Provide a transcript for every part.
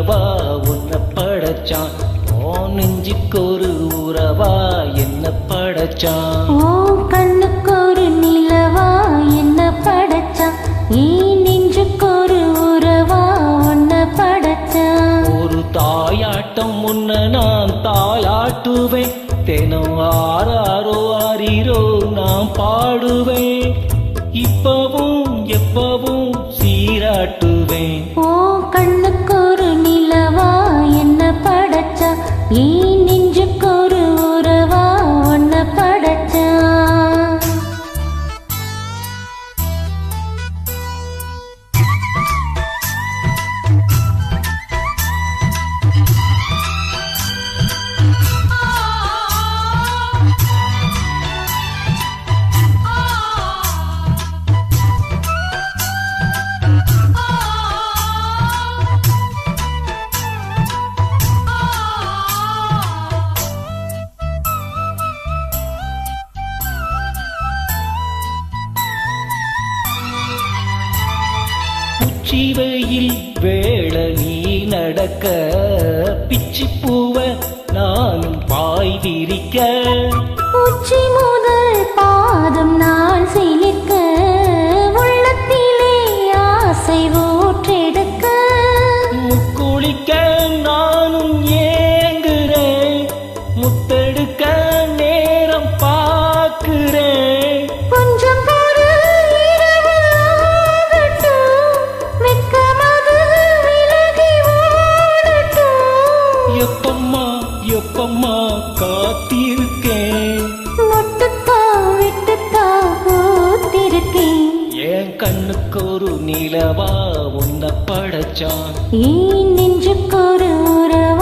நீலவா உன்னை படைச்சான். ஓ நெஞ்சுக்கு ஒரு உறவா? என்ன படைச்சான். ஓ கண்ணுக்கு ஒரு நிலவா? என்ன படைச்சா ஈ நெஞ்சுக்கு ஒரு உறவா? உன்ன படைச்சா ஒரு தாயாட்டம் முன்ன நான் தாளாட்டுவேன். தினம் ஆறாரோ ஆறீரோ நான் பாடுவேன். இப்பவும் எப்பவும் சீராட்டுவேன். ஓ கண்ணுக்கு சிவையில் வெயில் வேள நீ நடக்க. பிச்சி பூவ நானும் பாய் விரிக்க. உச்சி முதல் பாதம் நான் காத்திருக்கேன். மொட்டுத்தா விட்டுத்தா பூத்திருக்கேன். என் கண்ணுக்கு ஒரு நிலவா உன்னை படைச்சான். ஈ நெஞ்சுக்கு ஒரு உறவா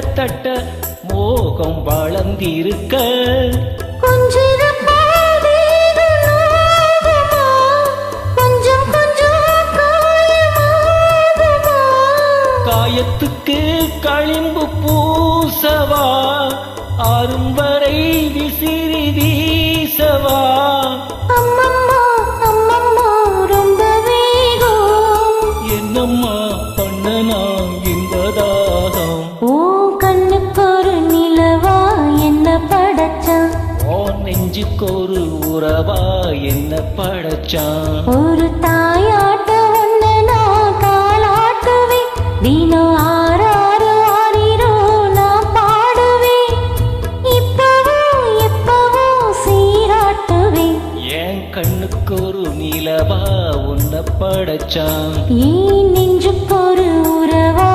தட்ட மோகம் வளர்ந்திருக்க. காயத்துக்கு களிம்பு பூசவா ஆறும் வரை விசிறி ஓ நெஞ்சுக்கு ஒரு உறவா என்ன படைச்சான்? ஒரு தாயாட்ட ஒண்ணு நான் தாளாட்டுவேன் தினம் ஆறாறு ஆறிரோ நான் பாடுவேன். இப்பவும் எப்பவும் சீராட்டுவேன். என் கண்ணுக்கு ஒரு நிலவா உன்னை படைச்சான். ஏ நெஞ்சுக்கு ஒரு உறவா